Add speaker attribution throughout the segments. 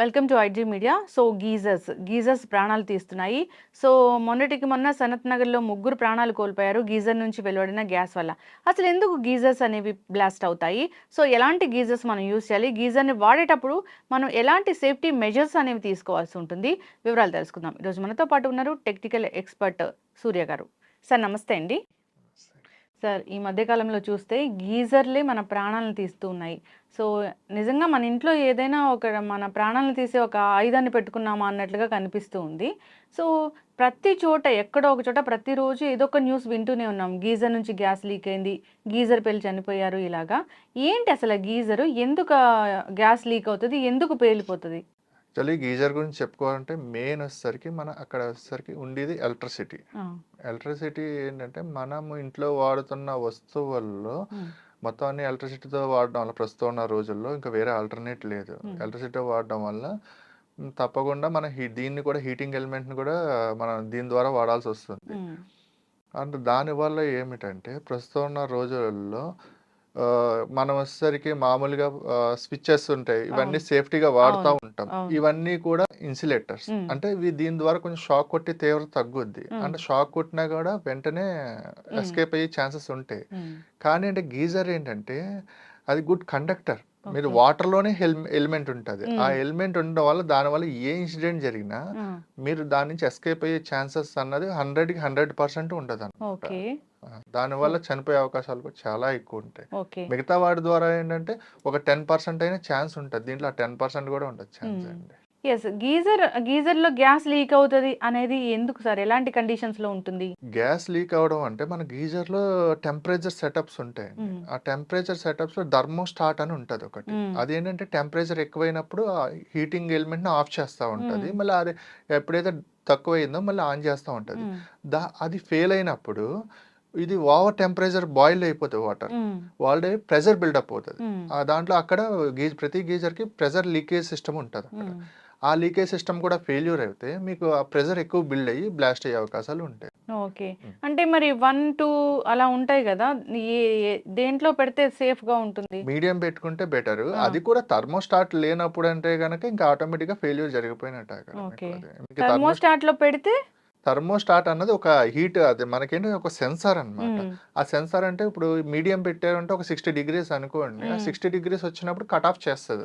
Speaker 1: Welcome to IG media so geysers geysers ప్రాణాలు తీస్తున్నాయి. So మొన్నటికి మొన్న సనత్ నగర్లో ముగ్గురు ప్రాణాలు కోల్పోయారు. గీజర్ నుంచి వెలువడిన గ్యాస్ వల్ల. అసలు ఎందుకు గీజర్స్ అనేవి బ్లాస్ట్ అవుతాయి? సో ఎలాంటి గీజర్స్ మనం యూజ్ చేయాలి? గీజర్ని వాడేటప్పుడు మనం ఎలాంటి సేఫ్టీ మెజర్స్ అనేవి తీసుకోవాల్సి ఉంటుంది? వివరాలు తెలుసుకుందాం. ఈరోజు మనతో పాటు ఉన్నారు టెక్నికల్ ఎక్స్పర్ట్ సూర్య గారు. సార్ నమస్తే అండి. సార్ ఈ మధ్యకాలంలో చూస్తే గీజర్లే మన ప్రాణాలను తీస్తూ ఉన్నాయి. సో నిజంగా మన ఇంట్లో ఏదైనా ఒక మన ప్రాణాలను తీసే ఒక ఆయుధాన్ని పెట్టుకున్నామా అన్నట్లుగా కనిపిస్తూ ఉంది. సో ప్రతి చోట ఎక్కడో ఒక చోట ప్రతిరోజు ఏదో ఒక న్యూస్ వింటూనే ఉన్నాం. గీజర్ నుంచి గ్యాస్ లీక్ అయింది గీజర్ పేలు చనిపోయారు ఇలాగా. ఏంటి అసలు గీజరు? ఎందుకు గ్యాస్ లీక్ అవుతుంది? ఎందుకు పేలిపోతుంది?
Speaker 2: యాక్చువల్లీ గీజర్ గురించి చెప్పుకోవాలంటే మెయిన్ వచ్చేసరికి మన అక్కడ వచ్చేసరికి ఉండేది ఎలక్ట్రిసిటీ. ఎలక్ట్రిసిటీ ఏంటంటే మనము ఇంట్లో వాడుతున్న వస్తువుల్లో మొత్తం అన్ని ఎలక్ట్రిసిటీతో వాడడం వల్ల ప్రస్తుతం ఉన్న రోజుల్లో ఇంకా వేరే ఆల్టర్నేట్ లేదు. ఎలక్ట్రిసిటీ వాడడం వల్ల తప్పకుండా మన హీ దీన్ని కూడా హీటింగ్ ఎలిమెంట్ని కూడా మనం దీని ద్వారా వాడాల్సి వస్తుంది. అండ్ దానివల్ల ఏమిటంటే ప్రస్తుతం ఉన్న రోజులలో మనం వచ్చేసరికి మామూలుగా స్విచ్చెస్ ఉంటాయి ఇవన్నీ. సేఫ్టీగా వాడుతూ. ఉంటాం. ఇవన్నీ కూడా ఇన్సులేటర్స్. అంటే ఇవి దీని ద్వారా కొంచెం షాక్ కొట్టి తీవ్రత తగ్గుద్ది. అంటే షాక్ కొట్టినా కూడా వెంటనే ఎస్కేప్ అయ్యే ఛాన్సెస్ ఉంటాయి కానీ అంటే గీజర్ ఏంటంటే అది గుడ్ కండక్టర్ మీరు
Speaker 1: Okay.
Speaker 2: వాటర్లోనే ఎలిమెంట్ ఉంటుంది ఆ. ఎలిమెంట్ ఉండడం వల్ల దానివల్ల ఏ ఇన్సిడెంట్ జరిగినా మీరు దాని నుంచి ఎస్కేప్ అయ్యే ఛాన్సెస్ అన్నది హండ్రెడ్కి హండ్రెడ్ పర్సెంట్ ఉంటుంది దానివల్ల చనిపోయే అవకాశాలు కూడా చాలా ఎక్కువ ఉంటాయి మిగతా వాటి ద్వారా ఏంటంటే ఒక టెన్ పర్సెంట్ అయినా ఛాన్స్ ఉంటుంది దీంట్లో టెన్ పర్సెంట్ కూడా ఉంటుంది ఛాన్స్. అండి
Speaker 1: ఎస్ గీజర్ గీజర్లో గ్యాస్ లీక్ అవుతుంది అనేది ఎందుకు సార్ ఎలాంటి కండిషన్స్లో ఉంటుంది
Speaker 2: గ్యాస్ లీక్ అవడం అంటే మన గీజర్లో టెంపరేచర్ సెటప్స్ ఉంటాయి. ఆ టెంపరేచర్ సెటప్స్లో థర్మోస్టాట్ అని ఉంటుంది ఒకటి. అది ఏంటంటే టెంపరేచర్ ఎక్కువైనప్పుడు ఆ హీటింగ్ ఎలిమెంట్ని ఆఫ్ చేస్తూ ఉంటుంది. మళ్ళీ అది ఎప్పుడైతే తక్కువైందో మళ్ళీ ఆన్ చేస్తూ ఉంటుంది. దా అది ఫెయిల్ అయినప్పుడు ఇది ఓవర్ టెంపరేచర్ బాయిల్ అయిపోతుంది వాటర్. వాళ్ళ ప్రెషర్ బిల్డప్ అవుతుంది. ఆ దాంట్లో అక్కడ గీజ్ ప్రతి గీజర్కి ప్రెషర్ లీకేజ్ సిస్టమ్ ఉంటుంది అక్కడ. ఆ లీకేజ్ సిస్టమ్ కూడా ఫెయిల్యూర్ అయితే మీకు ఆ ప్రెషర్ ఎక్కువ బిల్డ్ అయ్యి బ్లాస్ట్ అయ్యే అవకాశాలు ఉంటాయి
Speaker 1: ఓకే. అంటే మరి వన్ టూ అలా ఉంటాయి కదా దేంట్లో పెడితే సేఫ్గా ఉంటుంది
Speaker 2: మీడియం పెట్టుకుంటే బెటర్. అది కూడా థర్మోస్టాట్ లేనప్పుడు అంటే కనుక ఇంకా ఆటోమేటిక్గా ఫెయిల్యూర్ జరిగిపోయినట్టు
Speaker 1: థర్మోస్టాట్లో పెడితే
Speaker 2: థర్మోస్టాట్ అన్నది ఒక హీట్ అది మనకేంటి ఒక సెన్సార్ అన్నమాట
Speaker 1: మ్మ్.
Speaker 2: ఆ సెన్సార్ అంటే ఇప్పుడు మీడియం పెట్టారంటే ఒక సిక్స్టీ డిగ్రీస్ అనుకోండి ఆ. సిక్స్టీ డిగ్రీస్ వచ్చినప్పుడు కట్ ఆఫ్ చేస్తుంది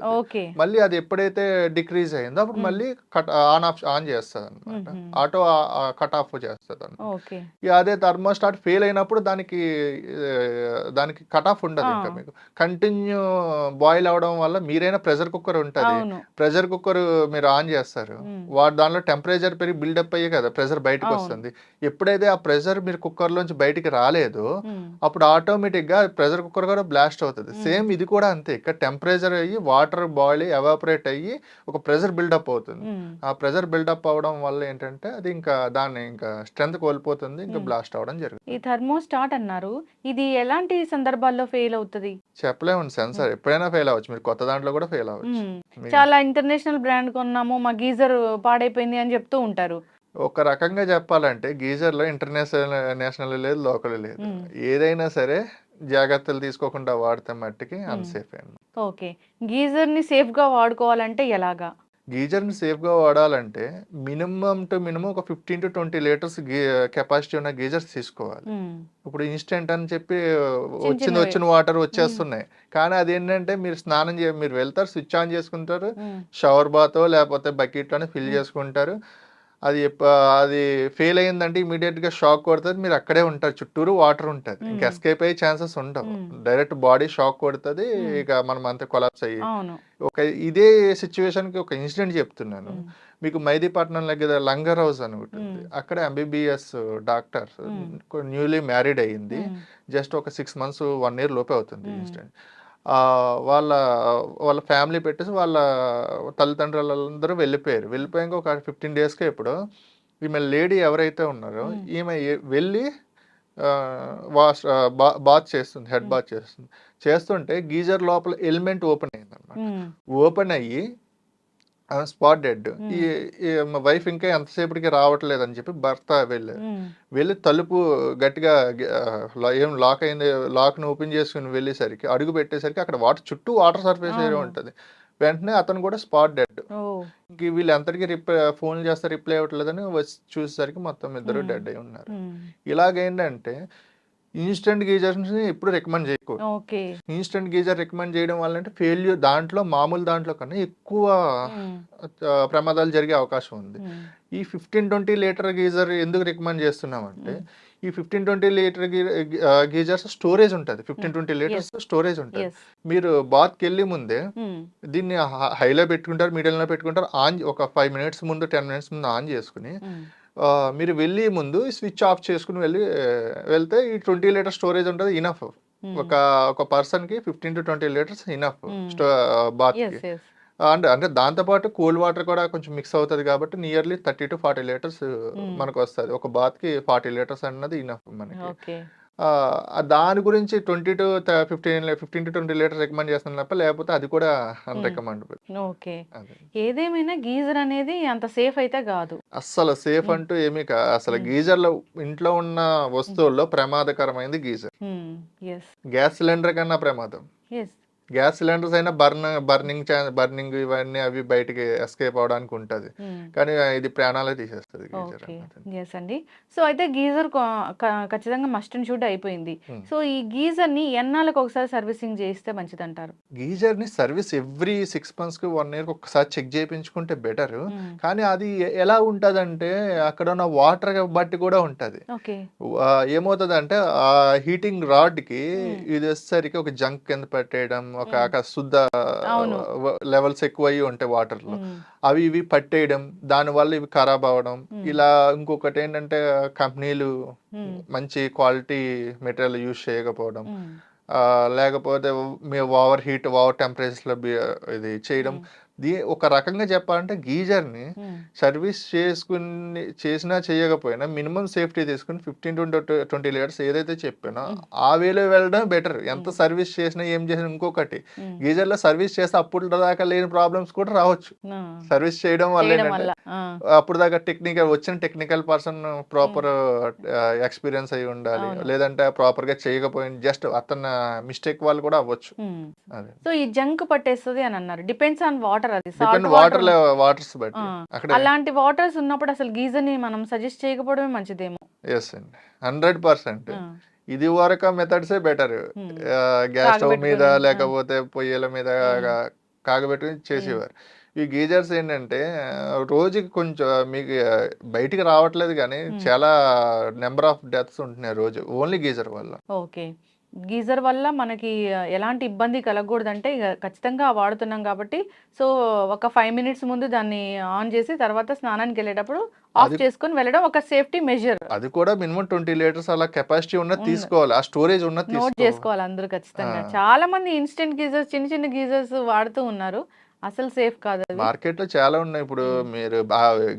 Speaker 2: మళ్ళీ అది ఎప్పుడైతే డిక్రీజ్ అయిందో అప్పుడు. మళ్ళీ కట్ ఆన్ ఆఫ్ ఆన్ చేస్తుంది అనమాట. ఆటో కట్ ఆఫ్ చేస్తుంది అనమాట అదే థర్మోస్టాట్ ఫెయిల్ అయినప్పుడు దానికి దానికి కట్ ఆఫ్ ఉండదు ఇంకా. మీకు కంటిన్యూ బాయిల్ అవడం వల్ల మీరైనా ప్రెషర్ కుక్కర్ ఉంటుంది ప్రెషర్ కుక్కర్ మీరు ఆన్ చేస్తారు. వాడు దానిలో టెంపరేచర్ పెరిగి బిల్డప్ అయ్యే కదా ప్రెషర్ బయటకు. వస్తుంది ఎప్పుడైతే ఆ ప్రెషర్ మీరు కుక్కర్ లోంచి బయటికి రాలేదో. అప్పుడు ఆటోమేటిక్గా ప్రెషర్ కుక్కర్ కూడా బ్లాస్ట్ అవుతుంది. సేమ్ ఇది కూడా అంతే. ఇక్కడ టెంపరేచర్ అయ్యి వాటర్ బాయిల్ ఎవాపరేట్ అయ్యి ఒక ప్రెషర్ బిల్డప్ అవుతుంది. ఆ ప్రెషర్ బిల్డప్ అవడం వల్ల ఏంటంటే అది ఇంకా దాన్ని ఇంకా స్ట్రెంత్ కోల్పోతుంది. ఇంకా. బ్లాస్ట్ అవడం జరుగుతుంది.
Speaker 1: ఈ థర్మోస్టాట్ అన్నారు. ఇది ఎలాంటి సందర్భాల్లో ఫెయిల్ అవుతుంది?
Speaker 2: చెప్పలేము సెన్సార్ ఎప్పుడైనా ఫెయిల్ అవ్వచ్చు. మీరు కొత్త దాంట్లో కూడా ఫెయిల్ అవ్వచ్చు.
Speaker 1: చాలా ఇంటర్నేషనల్ బ్రాండ్ కొన్నాము. మా గీజర్ పాడైపోయింది అని చెప్తూ ఉంటారు.
Speaker 2: ఒక రకంగా చెప్పాలంటే గీజర్లో ఇంటర్నేషనల్ నేషనల్ లేదు లోకల్ లేదు. ఏదైనా సరే జాగ్రత్తలు తీసుకోకుండా వాడితే మట్టికి. అన్సేఫ్ అండి
Speaker 1: ఓకే గీజర్ని సేఫ్గా వాడుకోవాలంటే ఎలాగా
Speaker 2: గీజర్ని సేఫ్గా వాడాలంటే మినిమం టు మినిమం ఒక fifteen to twenty litres capacity ఉన్న గీజర్స్ తీసుకోవాలి. ఇప్పుడు ఇన్స్టెంట్ అని చెప్పి వచ్చింది. వచ్చిన వాటర్ వచ్చేస్తున్నాయి కానీ అదేంటంటే మీరు స్నానం చే మీరు వెళ్తారు స్విచ్ ఆన్ చేసుకుంటారు. షవర్ బాతో లేకపోతే బకెట్లోనే ఫిల్. చేసుకుంటారు అది అది ఫెయిల్ అయిందంటే ఇమీడియట్గా షాక్ కొడుతుంది మీరు అక్కడే ఉంటారు చుట్టూరు వాటర్ ఉంటుంది ఇంకా. ఎస్కేప్ అయ్యే ఛాన్సెస్ ఉండవు. డైరెక్ట్ బాడీ షాక్ కొడుతుంది. ఇక మనం అంతే కొలాప్స్ అయ్యి ఒక ఇదే సిచ్యువేషన్కి ఒక ఇన్సిడెంట్ చెప్తున్నాను. మీకు మైదీపట్నం దగ్గర లంగర్ హౌస్ అని
Speaker 1: మ్మ్.
Speaker 2: అక్కడ ఎంబీబీఎస్ డాక్టర్. న్యూలీ మ్యారీడ్ అయ్యింది. జస్ట్ ఒక సిక్స్ మంత్స్ వన్ ఇయర్ లోపే అవుతుంది. ఇన్సిడెంట్ వాళ్ళ వాళ్ళ ఫ్యామిలీ పెట్టేసి వాళ్ళ తల్లిదండ్రులందరూ వెళ్ళిపోయారు వెళ్ళిపోయాక ఒక ఫిఫ్టీన్ డేస్కి ఇప్పుడు ఈమె లేడీ ఎవరైతే ఉన్నారో. ఈమె వెళ్ళి వాష్ బాత్ చేస్తుంది హెడ్. బాత్ చేస్తుంది చేస్తుంటే గీజర్ లోపల ఎలిమెంట్ ఓపెన్ అయింది అనమాట. ఓపెన్ అయ్యి స్పాట్ డెడ్ ఈ వైఫ్ ఇంకా ఎంతసేపటికి రావట్లేదు అని చెప్పి భర్త వెళ్ళారు. వెళ్ళి తలుపు గట్టిగా ఏం లాక్ అయింది లాక్ని ఓపెన్ చేసుకుని వెళ్ళేసరికి అడుగు పెట్టేసరికి అక్కడ వాటర్ చుట్టూ వాటర్ సర్ఫేస్ ఏరియా. ఉంటుంది. వెంటనే అతను కూడా స్పాట్ డెడ్ ఇంక వీళ్ళు ఎంతటికి రిప్లై ఫోన్ చేస్తే రిప్లై అవ్వట్లేదని వచ్చి చూసేసరికి మొత్తం ఇద్దరు. డెడ్ అయి ఉన్నారు. ఇలాగేంటంటే ఇన్స్టెంట్ గీజర్స్ని ఎప్పుడు రికమెండ్ చేయకూడదు. ఇన్స్టెంట్ గీజర్ రికమెండ్ చేయడం వల్ల అంటే ఫెయిల్యూర్ దాంట్లో మామూలు దాంట్లో కన్నా ఎక్కువ ఆ, ప్రమాదాలు జరిగే అవకాశం ఉంది.
Speaker 1: ఉమ్,
Speaker 2: ఈ ఫిఫ్టీన్ ట్వంటీ లీటర్ గీజర్ ఎందుకు రికమెండ్ చేస్తున్నామంటే ఈ fifteen twenty litre geysers storage ఉంటుంది. ఫిఫ్టీన్ ట్వంటీ లీటర్స్ స్టోరేజ్ ఉంటుంది. మీరు బాత్కి వెళ్ళి ముందే దీన్ని హైలో పెట్టుకుంటారు మీడియంలో పెట్టుకుంటారు ఆన్ ఒక ఫైవ్ మినిట్స్ ముందు టెన్ మినిట్స్ ముందు ఆన్ చేసుకుని మీరు వెళ్ళి ముందు స్విచ్ ఆఫ్ చేసుకుని వెళ్ళి వెళ్తే ఈ ట్వంటీ లీటర్ స్టోరేజ్ ఉంటుంది ఇనఫ్
Speaker 1: ఉమ్,
Speaker 2: ఒక ఒక పర్సన్కి fifteen to twenty litres enough
Speaker 1: Hmm. Bath yes
Speaker 2: అంటే దాంతోపాటు కూల్ వాటర్ కూడా కొంచెం మిక్స్ అవుతుంది కాబట్టి nearly thirty to forty litres మనకు వస్తుంది. ఒక బాత్కి ఫార్టీ లీటర్స్ అన్నది ఇనఫ్ మనకి. దాని గురించి twenty to fifteen fifteen to twenty litres recommend చేస్తున్నాను తప్ప లేకపోతే అది కూడా అన్రికమెండబుల్
Speaker 1: ఓకే. ఏదేమైనా గీజర్ అనేది అంత సేఫ్ అయితే కాదు.
Speaker 2: అస్సలు సేఫ్ అంటూ ఏమీ కా అసలు గీజర్లో ఇంట్లో ఉన్న వస్తువుల్లో ప్రమాదకరమైనది గీజర్. గ్యాస్ సిలిండర్ కన్నా ప్రమాదం. గ్యాస్ సిలిండర్స్ అయినా బర్న్ బర్నింగ్ బర్నింగ్ ఇవన్నీ అవి బయటికి ఎస్కేప్ అవడానికి ఉంటుంది. కానీ ఇది ప్రాణాలే తీసేస్తుంది గీజర్
Speaker 1: అండి. సో అయితే గీజర్ ఖచ్చితంగా మస్ట్ అండ్ షుడ్ అయిపోయింది. సో ఈ గీజర్ని ఎన్నాళ్ళకి ఒకసారి సర్వీసింగ్ చేయిస్తే మంచిది అంటారు
Speaker 2: గీజర్ని సర్వీస్ ఎవ్రీ సిక్స్ మంత్స్కి వన్ ఇయర్ ఒకసారి చెక్ చేయించుకుంటే బెటర్. కానీ అది ఎలా ఉంటదంటే అక్కడ ఉన్న వాటర్ బట్టి కూడా ఉంటది.
Speaker 1: ఓకే.
Speaker 2: ఆ, ఏమవుతుందంటే ఆ హీటింగ్
Speaker 1: రాడ్కి.
Speaker 2: ఇది వచ్చేసరికి ఒక జంక్ కింద పెట్టేయడం ఒక శుద్ధ. లెవెల్స్ ఎక్కువ అయ్యి ఉంటాయి వాటర్లో అవి ఇవి పట్టేయడం దానివల్ల ఇవి ఖరాబ్ అవ్వడం. ఇలా ఇంకొకటి ఏంటంటే కంపెనీలు మంచి క్వాలిటీ మెటీరియల్ యూజ్ చేయకపోవడం. లేకపోతే మీ ఓవర్ హీట్ ఓవర్ టెంపరేచర్లో ఇది చేయడం. దీ ఒక రకంగా చెప్పాలంటే గీజర్ని సర్వీస్ చేసుకుని చేసినా చేయకపోయినా మినిమం సేఫ్టీ తీసుకుని ఫిఫ్టీన్ టు ట్వంటీ లీటర్స్ ఏదైతే చెప్పానో. ఆ వేలో వెళ్ళడం బెటర్. ఎంత సర్వీస్ చేసినా ఏం చేసినా ఇంకొకటి. గీజర్లో సర్వీస్ చేస్తే అప్పుడు దాకా లేని ప్రాబ్లమ్స్ కూడా రావచ్చు. సర్వీస్ చేయడం వల్ల ఏంటంటే అప్పుడు దాకా టెక్నికల్ వచ్చిన టెక్నికల్ పర్సన్ ప్రాపర్ ఎక్స్పీరియన్స్ అయి ఉండాలి. లేదంటే ప్రాపర్గా చేయకపోయిన జస్ట్ అతను మిస్టేక్ వాళ్ళు కూడా అవ్వచ్చు.
Speaker 1: సో ఈ జంక్ పట్టేస్తుంది అని అన్నారు. డిపెండ్స్ ఆన్ వాటర్ అది
Speaker 2: వాటర్
Speaker 1: వాటర్
Speaker 2: వాటర్స్ బట్టి.
Speaker 1: అలాంటి వాటర్స్ ఉన్నప్పుడు అసలు గీజర్ని మనం సజెస్ట్ చేయకపోవడమే మంచిదేమో.
Speaker 2: ఎస్ అండి. హండ్రెడ్ పర్సెంట్ ఇది వరకు మెథడ్సే బెటర్. గ్యాస్ స్టవ్ మీద. లేకపోతే పొయ్యిల మీద కాగబెట్టుకుని చేసేవారు. ఈ గీజర్స్ ఏంటంటే రోజుకి కొంచెం మీకు బయటికి రావట్లేదు కానీ
Speaker 1: ఉమ్.
Speaker 2: చాలా నెంబర్ ఆఫ్ డెత్స్ ఉంటున్నాయి రోజు. ఓన్లీ గీజర్ వల్ల.
Speaker 1: ఓకే గీజర్ వల్ల మనకి ఎలాంటి ఇబ్బంది కలగకూడదంటే ఇక ఖచ్చితంగా వాడుతున్నాం కాబట్టి సో ఒక ఫైవ్ మినిట్స్ ముందు దాన్ని ఆన్ చేసి తర్వాత స్నానానికి వెళ్ళేటప్పుడు ఆఫ్ చేసుకొని వెళ్ళడం ఒక సేఫ్టీ మెజర్.
Speaker 2: అది కూడా మినిమం ట్వంటీ లీటర్స్ అలా కెపాసిటీ ఉన్నది
Speaker 1: ఉంది.
Speaker 2: తీసుకోవాలి. ఆ స్టోరేజ్ ఉన్నది
Speaker 1: నోట్ చేసుకోవాలి అందరూ ఖచ్చితంగా. చాలా మంది ఇన్స్టెంట్ గీజర్స్ చిన్న చిన్న గీజర్స్ వాడుతూ ఉన్నారు. అసలు సేఫ్ కాదు
Speaker 2: మార్కెట్లో చాలా ఉన్నాయి. ఇప్పుడు. మీరు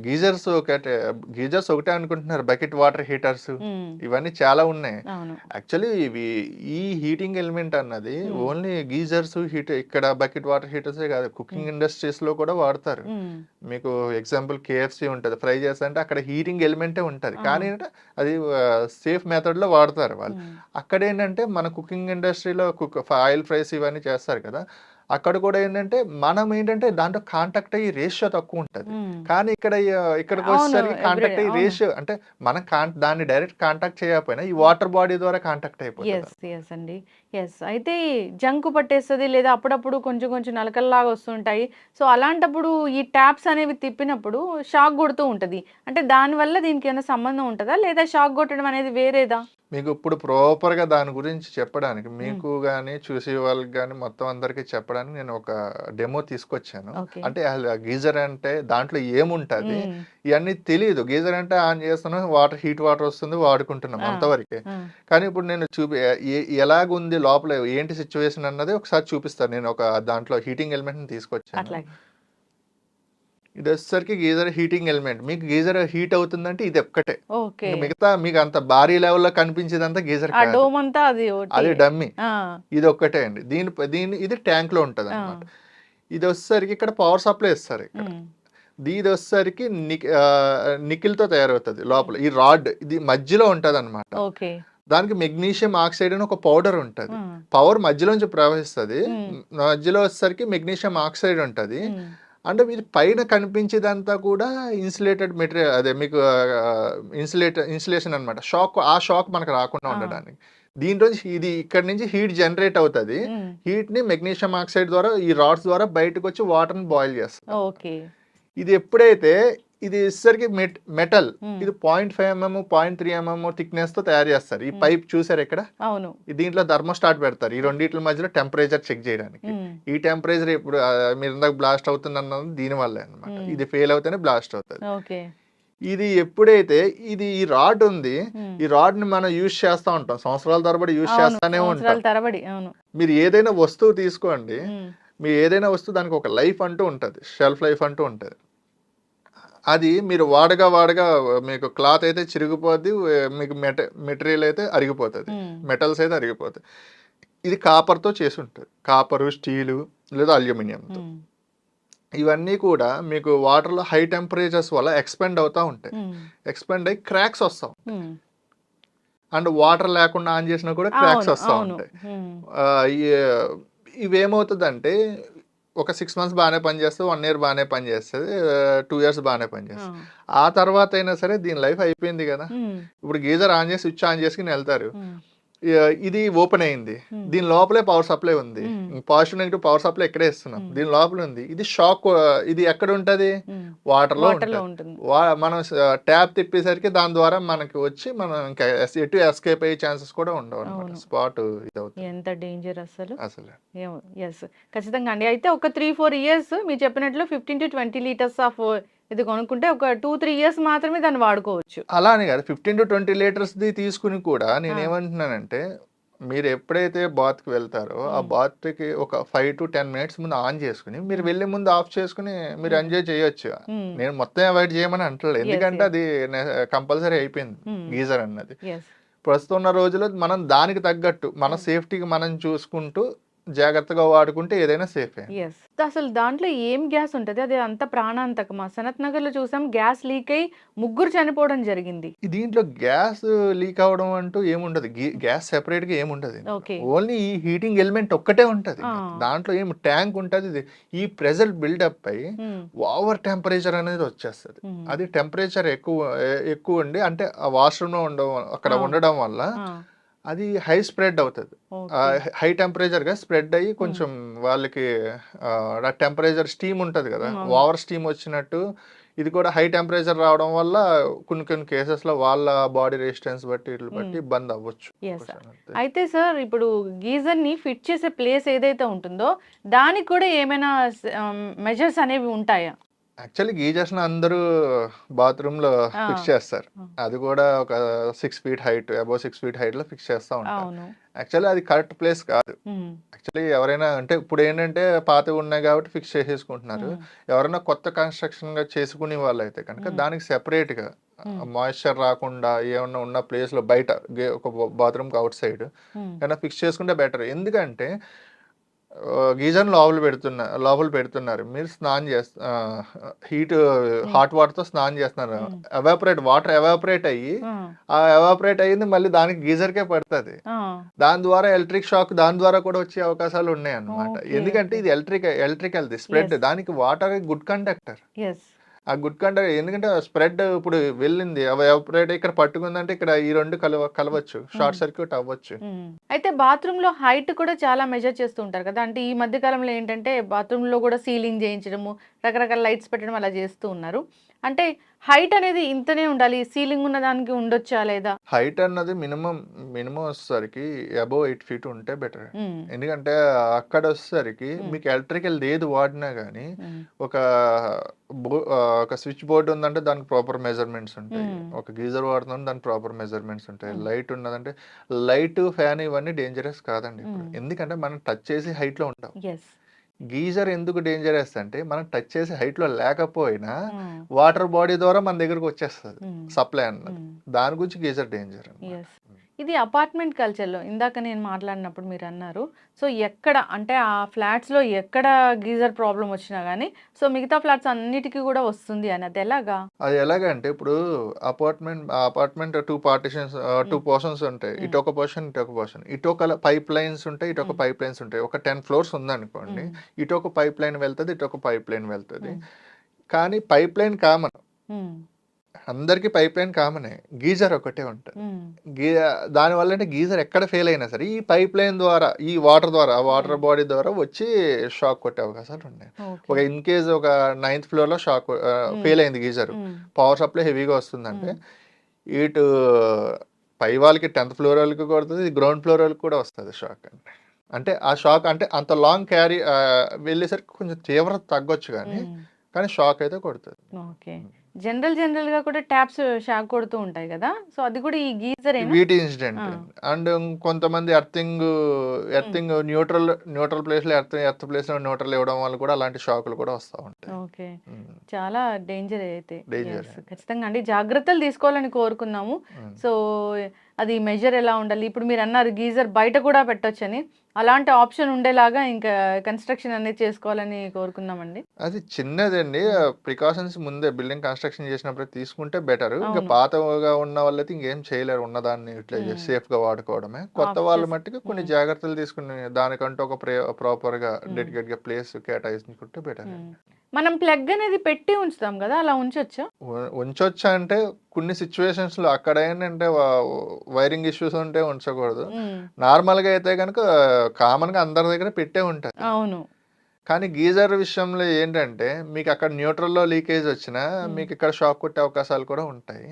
Speaker 2: గీజర్స్ ఒకటే గీజర్స్ ఒకటే అనుకుంటున్నారు. Bucket water
Speaker 1: heaters.
Speaker 2: ఇవన్నీ చాలా ఉన్నాయి. యాక్చువల్లీ ఇవి ఈ హీటింగ్ ఎలిమెంట్ అన్నది. ఓన్లీ గీజర్స్ హీట్ ఇక్కడ బకెట్ వాటర్ హీటర్సే కాదు. కుకింగ్ ఇండస్ట్రీస్లో కూడా వాడతారు. మీకు ఎగ్జాంపుల్ కేఎఫ్సి ఉంటుంది. ఫ్రై చేస్తే అంటే అక్కడ హీటింగ్ ఎలిమెంటే ఉంటుంది. కానీ అది సేఫ్ మెథడ్లో వాడతారు వాళ్ళు. అక్కడ ఏంటంటే మన కుకింగ్ ఇండస్ట్రీలో కుక్ ఆయిల్ ఫ్రైస్ ఇవన్నీ చేస్తారు కదా. అక్కడ కూడా ఏంటంటే మనం ఏంటంటే దాంట్లో కాంటాక్ట్ అయ్యి రేషియో తక్కువ ఉంటుంది. కానీ ఇక్కడ ఇక్కడికి వచ్చేసరికి కాంటాక్ట్ అయ్యి. రేషియో అంటే మనం దాన్ని డైరెక్ట్ కాంటాక్ట్ చేయకపోయినా ఈ వాటర్ బాడీ ద్వారా కాంటాక్ట్ అయిపోతుంది.
Speaker 1: ఎస్ అయితే జంకు పట్టేస్తుంది లేదా అప్పుడప్పుడు కొంచెం కొంచెం నలకల్లాగా వస్తుంటాయి. సో అలాంటప్పుడు ఈ ట్యాప్స్ అనేవి తిప్పినప్పుడు షాక్ కొడుతూ ఉంటుంది. అంటే దానివల్ల దీనికి ఏమైనా సంబంధం ఉంటుందా? లేదా షాక్ కొట్టడం అనేది వేరేదా?
Speaker 2: మీకు ఇప్పుడు ప్రాపర్గా దాని గురించి చెప్పడానికి మీకు గానీ చూసే వాళ్ళకి గానీ మొత్తం అందరికి చెప్పడానికి నేను ఒక డెమో తీసుకొచ్చాను. అంటే గీజర్ అంటే దాంట్లో ఏముంటది?
Speaker 1: ఉమ్,
Speaker 2: ఇవన్నీ తెలియదు గీజర్ అంటే ఆన్ చేస్తున్నాం వాటర్ హీట్ వాటర్ వస్తుంది వాడుకుంటున్నాం
Speaker 1: ఆ.
Speaker 2: అంతవరకే.
Speaker 1: ఆ,
Speaker 2: కానీ ఇప్పుడు నేను చూపి ఎలాగుంది లోపల ఏంటి సిచ్యువేషన్ అన్నది ఒకసారి చూపిస్తాను. నేను ఒక దాంట్లో హీటింగ్ ఎలిమెంట్ని తీసుకొచ్చాను. ఇది వచ్చేసరికి గీజర్ హీటింగ్ ఎలిమెంట్ మీకు గీజర్ హీట్ అవుతుందంటే ఇది ఒక్కటే. మిగతా మీకు అంత భారీ లెవెల్లో కనిపించేదంతా గీజర్
Speaker 1: అది
Speaker 2: డమ్మీ. ఇది ఒక్కటే అండి. దీని దీని ఇది ట్యాంక్లో ఉంటది అనమాట ఇది వచ్చేసరికి ఇక్కడ పవర్ సప్లై ఇస్తారు ఇక్కడ. ఇది వచ్చేసరికి నికిల్తో తయారవుతుంది లోపల. ఈ రాడ్ ఇది మధ్యలో ఉంటది అనమాట దానికి మెగ్నీషియం ఆక్సైడ్ అని ఒక పౌడర్ ఉంటది. పవర్ మధ్యలోంచి ప్రవహిస్తుంది. మధ్యలో వచ్చేసరికి మెగ్నీషియం ఆక్సైడ్ ఉంటది. అంటే మీరు పైన కనిపించేదంతా కూడా ఇన్సులేటెడ్ మెటీరియల్ అదే మీకు ఇన్సులేట్ ఇన్సులేషన్ అన్నమాట. షాక్ ఆ షాక్ మనకు రాకుండా. ఉండడానికి. దీంట్లో ఇది ఇక్కడ నుంచి హీట్ జనరేట్ అవుతుంది. హీట్ని మెగ్నీషియం ఆక్సైడ్ ద్వారా ఈ రాడ్స్ ద్వారా బయటకు వచ్చి వాటర్ని బాయిల్ చేస్తుంది.
Speaker 1: ఓకే.
Speaker 2: ఇది ఎప్పుడైతే ఇది ఇసరికి మెటల్.
Speaker 1: మ్మ్.
Speaker 2: ఇది point five mm point three mm థిక్నెస్తో తయారు చేస్తారు. ఈ
Speaker 1: మ్మ్.
Speaker 2: పైప్ చూసారు ఇక్కడ
Speaker 1: అవును.
Speaker 2: దీంట్లో థర్మోస్టాట్ పెడతారు. ఈ రెండిట్ల మధ్యలో టెంపరేచర్ చెక్ చేయడానికి.
Speaker 1: ఉమ్,
Speaker 2: ఈ టెంపరేచర్ ఇప్పుడు మీరు ఇందాక బ్లాస్ట్ అవుతుంది అన్నది దీని వల్లే అనమాట. ఇది ఫెయిల్ అవుతేనే బ్లాస్ట్ అవుతుంది. ఇది ఎప్పుడైతే ఇది ఈ రాడ్ ఉంది ఈ రాడ్ని మనం యూజ్ చేస్తా ఉంటాం. సంవత్సరాల తరబడి యూజ్ చేస్తానే ఉంటాం. మీరు ఏదైనా వస్తువు తీసుకోండి. మీరు ఏదైనా వస్తువు దానికి ఒక లైఫ్ అంటూ ఉంటుంది. షెల్ఫ్ లైఫ్ అంటూ ఉంటుంది. అది మీరు వాడగా వాడగా మీకు క్లాత్ అయితే చిరిగిపోద్ది మీకు మెట మెటీరియల్ అయితే అరిగిపోతుంది. మెటల్స్ అయితే అరిగిపోతాయి. ఇది కాపర్తో చేసి ఉంటుంది. కాపరు స్టీలు లేదా అల్యూమినియంతో. ఇవన్నీ కూడా మీకు వాటర్లో హై టెంపరేచర్స్ వల్ల ఎక్స్పెండ్ అవుతూ ఉంటాయి. ఎక్స్పెండ్ అయ్యి క్రాక్స్ వస్తాం
Speaker 1: ఉమ్,
Speaker 2: అండ్ వాటర్ లేకుండా ఆన్ చేసినా కూడా క్రాక్స్ వస్తూ ఉంటాయి. ఇవేమవుతుందంటే ఒక సిక్స్ మంత్స్ బాగానే పనిచేస్తుంది వన్ ఇయర్ బాగానే పనిచేస్తుంది టూ ఇయర్స్ బాగానే పనిచేస్తుంది. ఆ. తర్వాత అయినా సరే దీని లైఫ్ అయిపోయింది కదా. ఇప్పుడు గీజర్ ఆన్ చేసి స్విచ్ ఆన్ చేసుకుని వెళ్తారు. ఇది ఓపెన్ అయింది.
Speaker 1: Hmm.
Speaker 2: దీని లోపలే పవర్ సప్లై ఉంది.
Speaker 1: Hmm.
Speaker 2: Positive negative power supply ఇక్కడే ఇస్తున్నాం.
Speaker 1: Hmm.
Speaker 2: దీని లోపల ఉంది. ఇది షాక్ ఇది ఎక్కడ ఉంటది?
Speaker 1: వాటర్లో వాటర్లో
Speaker 2: ఉంటుంది. మనం ట్యాప్ తిప్పేసరికి దాని ద్వారా మనకి వచ్చి మనం ఇంకా ఎటు ఎస్కేప్ అయ్యే ఛాన్సెస్ కూడా ఉండవు అనమాట. స్పాట్ ఇది
Speaker 1: ఎంత డేంజర్ అసలు?
Speaker 2: అసలు.
Speaker 1: ఎస్ ఖచ్చితంగా అండి. అయితే ఒక త్రీ ఫోర్ ఇయర్స్ మీరు చెప్పినట్లు fifteen to twenty litres of ఇది కొనుక్కుంటే ఒక టూ త్రీ ఇయర్స్ మాత్రమే దాన్ని వాడుకోవచ్చు
Speaker 2: అలా అని కాదు ఫిఫ్టీన్ టు ట్వంటీ లీటర్స్ ది తీసుకుని కూడా నేను. ఏమంటున్నానంటే మీరు ఎప్పుడైతే బాత్కి వెళ్తారో ఆ. బాత్కి ఒక ఫైవ్ టు టెన్ మినిట్స్ ముందు ఆన్ చేసుకుని మీరు వెళ్ళే ముందు ఆఫ్ చేసుకుని మీరు. ఎంజాయ్ చేయొచ్చు నేను మొత్తం అవాయిడ్ చేయమని అంటలేదు
Speaker 1: Yes,
Speaker 2: ఎందుకంటే. అది కంపల్సరీ అయిపోయింది. గీజర్ అన్నది ప్రస్తుతం ఉన్న రోజుల్లో మనం దానికి తగ్గట్టు మన. సేఫ్టీకి మనం చూసుకుంటూ జాగ్రత్తగా వాడుకుంటే ఏదైనా సేఫే
Speaker 1: అసలు దాంట్లో ఏం గ్యాస్ ఉంటుంది? అది అంత ప్రాణాంతకమా సనత్ నగర్లో చూసాం గ్యాస్ లీక్ అయి ముగ్గురు చనిపోవడం జరిగింది.
Speaker 2: దీంట్లో గ్యాస్ లీక్ అవడం అంటూ ఏముండదు గ్యాస్ సెపరేట్గా ఏముండదు ఓన్లీ ఈ హీటింగ్ ఎలిమెంట్ ఒక్కటే ఉంటది. దాంట్లో ఏం ట్యాంక్ ఉంటది. ఈ ప్రెజర్ బిల్డప్ అయి ఓవర్ టెంపరేచర్ అనేది వచ్చేస్తుంది.
Speaker 1: ఉమ్,
Speaker 2: అది టెంపరేచర్ ఎక్కువ ఎక్కువ ఉండి అంటే ఆ వాష్రూమ్లో ఉండడం అక్కడ. ఉండడం వల్ల అది హై స్ప్రెడ్ అవుతుంది. హై టెంపరేచర్గా స్ప్రెడ్ అయ్యి కొంచెం వాళ్ళకి ఆ టెంపరేచర్ స్టీమ్ ఉంటది కదా. ఓవర్ స్టీమ్ వచ్చినట్టు ఇది కూడా హై టెంపరేచర్ రావడం వల్ల కొన్ని కొన్ని కేసెస్లో వాళ్ళ బాడీ రెసిస్టెన్స్ బట్టి ఇట్లా బట్టి. ఇబ్బంది అవ్వచ్చు.
Speaker 1: అయితే సార్ ఇప్పుడు గీజర్ని ఫిట్ చేసే ప్లేస్ ఏదైతే ఉంటుందో దానికి కూడా ఏమైనా మెజర్స్ అనేవి ఉంటాయా
Speaker 2: యాక్చువల్లీ గీజర్స్ అందరూ బాత్రూమ్లో
Speaker 1: ఆ.
Speaker 2: ఫిక్స్ చేస్తారు. అది కూడా ఒక six feet height above six feet హైట్లో ఫిక్స్ చేస్తూ ఉంటారు. యాక్చువల్లీ అది కరెక్ట్ ప్లేస్ కాదు. యాక్చువల్లీ ఎవరైనా అంటే ఇప్పుడు ఏంటంటే పాతవి ఉన్నాయి కాబట్టి ఫిక్స్ చేసేసుకుంటున్నారు. ఎవరైనా కొత్త కన్స్ట్రక్షన్గా చేసుకునే వాళ్ళు అయితే కనుక. దానికి సెపరేట్గా
Speaker 1: మ్మ్.
Speaker 2: మాయిశ్చర్ రాకుండా ఏమన్నా ఉన్న ప్లేస్లో బయట గే- ఒక బాత్రూమ్కి అవుట్ సైడ్ ఏమైనా ఫిక్స్ చేసుకుంటే బెటర్ ఎందుకంటే గీజర్ లోపల పెడుతున్నా లోపల పెడుతున్నారు. మీరు స్నానం చేస్తా హీట్ హాట్ వాటర్తో స్నానం చేస్తున్నారు. ఎవాపరేట్ వాటర్ ఎవాపరేట్ అయ్యి
Speaker 1: ఆ,
Speaker 2: ఎవాపరేట్ అయ్యింది మళ్ళీ దానికి గీజర్ కే పడుతుంది దాని ద్వారా ఎలక్ట్రిక్ షాక్ దాని ద్వారా కూడా వచ్చే అవకాశాలు ఉన్నాయి అన్నమాట ఎందుకంటే. ఇది ఎలక్ట్రిక్ ఎలక్ట్రికల్ స్ప్రెడ్.
Speaker 1: Yes.
Speaker 2: దానికి వాటర్ గుడ్ కండక్టర్. ఆ గుడ్ కండక్టర్ ఎందుకంటే స్ప్రెడ్ ఇప్పుడు వెళ్ళింది. ఎవాపరేట్ ఇక్కడ పట్టుకుందంటే ఇక్కడ ఈ రెండు కలవ కలవచ్చు. షార్ట్. సర్క్యూట్ అవ్వచ్చు.
Speaker 1: అయితే బాత్రూమ్లో హైట్ కూడా చాలా మెజర్ చేస్తూ ఉంటారు కదా. అంటే ఈ మధ్య కాలంలో ఏంటంటే బాత్రూమ్లో కూడా సీలింగ్ చేయించడము రకరకాల లైట్స్ పెట్టడం అలా చేస్తూ ఉన్నారు. అంటే హైట్ అనేది ఇంతనే ఉండాలి సీలింగ్ ఉన్న దానికి ఉండొచ్చా లేదా?
Speaker 2: హైట్ అన్నది మినిమం మినిమం వచ్చేసరికి అబౌవ్ ఎయిట్ ఫీట్ ఉంటే బెటర్
Speaker 1: ఉమ్,
Speaker 2: ఎందుకంటే అక్కడ వచ్చేసరికి
Speaker 1: Hmm.
Speaker 2: మీకు ఎలక్ట్రికల్ ఏది వాడినా కానీ
Speaker 1: ఉమ్,
Speaker 2: ఒక ఒక స్విచ్ బోర్డు ఉందంటే దానికి ప్రాపర్ మెజర్మెంట్స్ ఉంటాయి.
Speaker 1: Hmm.
Speaker 2: ఒక గీజర్ వాడుతుందంటే దానికి ప్రాపర్ మెజర్మెంట్స్ ఉంటాయి.
Speaker 1: Hmm.
Speaker 2: లైట్ ఉన్నదంటే లైట్ ఫ్యాన్ ఇవన్నీ డేంజరస్ కాదండి
Speaker 1: Hmm.
Speaker 2: ఎందుకంటే మనం టచ్ చేసి height లో ఉంటాం. గీజర్ ఎందుకు డేంజరస్ అంటే మనం టచ్ చేసి height లో లేకపోయినా వాటర్ బాడీ ద్వారా మన దగ్గరకు వచ్చేస్తుంది. సప్లై అన్నది.
Speaker 1: ఉమ్,
Speaker 2: దాని గురించి గీజర్ డేంజర్
Speaker 1: yes. ఇది అపార్ట్మెంట్ కల్చర్‌లో ఇందాక నేను మాట్లాడినప్పుడు మీరన్నారు. సో, ఎక్కడ అంటే ఆ ఫ్లాట్స్‌లో ఎక్కడ గీజర్ ప్రాబ్లమ్ వచ్చినా గానీ, సో, మిగతా ఫ్లాట్స్ అన్నిటికి గూడా వస్తుంది అని. అదెలాగా?
Speaker 2: అది ఎలాగంటే ఇప్పుడు అపార్ట్మెంట్ అపార్ట్మెంట్ 2 పార్టిషన్స్ ఆహ్, 2
Speaker 1: హ్మ్.
Speaker 2: పోర్షన్స్ ఉంటాయి.
Speaker 1: హ్మ్.
Speaker 2: ఇటొక పోర్షన్, ఇటొక పోర్షన్. ఇటొక పైప్ లైన్స్ ఉంటాయి. ఇటొక
Speaker 1: హ్మ్.
Speaker 2: పైప్ లైన్స్ ఉంటాయి. ఒక 10 ఫ్లోర్స్ ఉందనుకోండి.
Speaker 1: హ్మ్.
Speaker 2: ఇటొక పైప్ లైన్ వెళ్తది. ఇటొక పైప్ లైన్ వెళ్తది. కానీ పైప్ లైన్ కామన్. అందరికి పైప్ లైన్ కామనే. గీజర్ ఒకటే ఉంటది. గి దానివల్ల అంటే గీజర్ ఎక్కడ ఫెయిల్ అయినా సరే ఈ పైప్ లైన్ ద్వారా ఈ వాటర్ ద్వారా వాటర్. బాడీ ద్వారా వచ్చి షాక్ కొట్టే అవకాశాలు ఉన్నాయి. ఒక. ఇన్ కేస్ ఒక నైన్త్ ఫ్లోర్‌లో షాక్ ఆహ్,
Speaker 1: హ్మ్.
Speaker 2: ఫెయిల్ అయింది గీజర్. పవర్ సప్లై హెవీగా వస్తుందంటే. ఇటు పై వాళ్ళకి 10థ్ ఫ్లోర్ వాళ్ళకి కొడతది. గ్రౌండ్ ఫ్లోర్ వాళ్ళకి కూడా వస్తది షాక్ అండి. అంటే ఆ షాక్ అంటే అంత లాంగ్ క్యారీ వెళ్ళేసరికి కొంచెం తీవ్రత తగ్గొచ్చు
Speaker 1: హ్మ్.
Speaker 2: కానీ షాక్ అయితే కొడతది.
Speaker 1: ఓకే.
Speaker 2: హ్మ్.
Speaker 1: జనరల్ జనరల్‌గా కూడా ట్యాప్స్ షాక్ కొడుతూ ఉంటాయి గదా! సో, అది కూడా ఈ గీజరేనా?
Speaker 2: వీటి ఇన్సిడెంట్! అండ్ కొంతమంది ఎర్తింగ్. ఎర్తింగ్ న్యూట్రల్ న్యూట్రల్ ప్లేస్‌లో ఎర్త్ ఎర్త్ ప్లేస్‌లో న్యూట్రల్ ఇవ్వడం వల్ల కూడా అలాంటి షాకులు కూడా వస్తా ఉంటాయి.
Speaker 1: ఓకే. చాలా డేంజరే అయితే.
Speaker 2: డేంజరే.
Speaker 1: ఖచ్చితంగా అండి. జాగ్రత్తలు తీసుకోవాలని కోరుకున్నాము. సో, అది మెజర్ ఎలా ఉండాలి? ఇప్పుడు మీరన్నారు గీజర్ బయట కూడా పెట్టొచ్చని. అలాంటి ఆప్షన్ ఉండేలాగా ఇంకా కన్‌స్ట్రక్షన్ అనేది చేసుకోవాలని కోరుకుందామండి.
Speaker 2: అది చిన్నదండి. ప్రికాషన్స్ ముందే బిల్డింగ్ కన్‌స్ట్రక్షన్ చేసినప్పుడు తీసుకుంటే బెటరు. ఇంక. పాతగా ఉన్న వాళ్ళైతే ఇంకేం చేయలేరు. ఉన్నదాన్ని చేసి
Speaker 1: హ్మ్.
Speaker 2: సేఫ్‌గా వాడుకోవడమే. కొత్త వాళ్ళు మట్టికి కొన్ని. జాగ్రత్తలు తీసుకొని దానికంటూ ఒక ప్రే ప్రాపర్‌గా
Speaker 1: హ్మ్.
Speaker 2: డెడికేట్‌గా ప్లేస్ కేటాయించుకుంటే బెటర్.
Speaker 1: మనం ప్లగ్ అనేది పెట్టి ఉంచుతాం గదా! అలా ఉంచొచ్చా?
Speaker 2: ఉంచొచ్చా అంటే కొన్ని సిట్యుయేషన్స్‌లో అక్కడ ఏంటంటే వైరింగ్ ఇష్యూస్ ఉంటే ఉంచకూడదు.
Speaker 1: హ్మ్.
Speaker 2: నార్మల్‌గా అయితే గనుక కామన్‌గా అందరి దగ్గర పెట్టే ఉంటది.
Speaker 1: అవును.
Speaker 2: కానీ గీజర్ విషయంలో ఏంటంటే మీకు అక్కడ న్యూట్రల్‌లో లీకేజ్ వచ్చినా. మీకు ఇక్కడ షాక్ కొట్టే అవకాశాలు కూడా ఉంటాయి.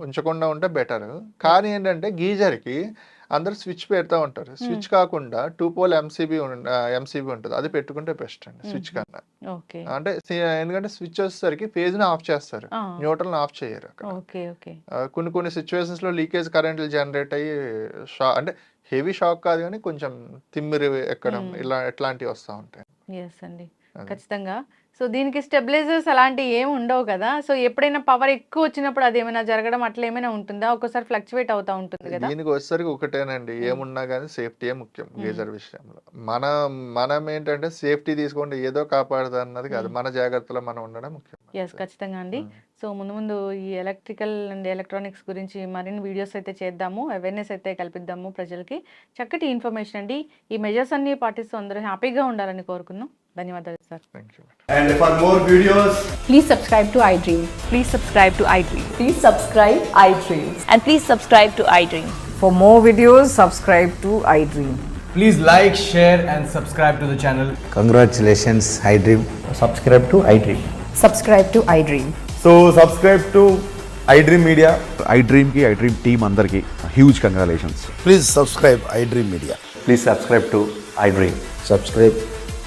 Speaker 2: ఉంచకుండా ఉంటే బెటరు. కానీ ఏంటంటే గీజర్‌కి అందరూ స్విచ్ పెడతా ఉంటారు. స్విచ్ కాకుండా 2 పోల్ ఎంసీబీ ఎంసీబీ ఉంటది. అది పెట్టుకుంటే బెస్ట్ అండి స్విచ్. కన్నా. అంటే ఎందుకంటే స్విచ్ వచ్చేసరికి ఫేజ్‌ని ఆఫ్ చేస్తారు.
Speaker 1: ఆ!
Speaker 2: న్యూట్రల్‌ని ఆఫ్ చేయరు కొన్ని కొన్ని సిట్యుయేషన్స్‌లో లీకేజ్ కరెంట్‌లు జనరేట్ అయ్యి షా అంటే హెవీ షాక్ కాదు గానీ కొంచెం తిమ్మిరి ఎక్కడం. ఇలా ఇట్లాంటివి వస్తా ఉంటాయి.
Speaker 1: అండి. ఖచ్చితంగా. సో, దీనికి స్టెబిలైజర్స్ అలాంటివి ఏమి ఉండవు కదా! సో, ఎప్పుడైనా పవర్ ఎక్కువ వచ్చినప్పుడు అదేమైనా జరగడం అట్లా ఏమైనా ఉంటుందా? ఒక్కోసారి ఫ్లక్చుయేట్ అవుతా ఉంటుంది గదా!
Speaker 2: దీనికి వచ్చేసరికి ఒకటేనండి. ఏమున్నా గానీ సేఫ్టీయే ముఖ్యం. గీజర్ విషయంలో. మన మనం ఏంటంటే సేఫ్టీ తీసుకోండి ఏదో కాపాడతా అన్నది కాదు. మన జాగ్రత్తలో మనం ఉండడం ముఖ్యం. అంతే.
Speaker 1: ఖచ్చితంగా అండి. సో, ముందు ముందు ఈ ఎలక్ట్రికల్ అండ్ ఎలక్ట్రానిక్స్ గురించి మరిన్ని వీడియోస్ అయితే చేద్దాము. అవేర్‌నెస్ అయితే కల్పిద్దాము ప్రజలకి. చక్కటి ఇన్ఫర్మేషన్ అండి. ఈ మెజర్స్ అన్నీ పాటిస్తూ అందరూ హ్యాపీగా ఉండాలని కోరుకుందాం. ధన్యవాదాలు sir.
Speaker 2: Thank you.
Speaker 3: And for more videos,
Speaker 4: Please subscribe to iDream.
Speaker 5: Please subscribe to iDream.
Speaker 4: Please subscribe iDream.
Speaker 5: And please subscribe to iDream.
Speaker 6: For more videos, subscribe to iDream.
Speaker 3: please like, share, and subscribe to the channel.
Speaker 7: Congratulations, iDream.
Speaker 8: subscribe to iDream.
Speaker 4: Subscribe to iDream.
Speaker 8: So subscribe to iDream Media.
Speaker 9: ఐ డ్రీమ్కి iDream team అందరికీ huge congratulations
Speaker 7: Please subscribe iDream Media.
Speaker 8: Please subscribe to iDream.
Speaker 7: Subscribe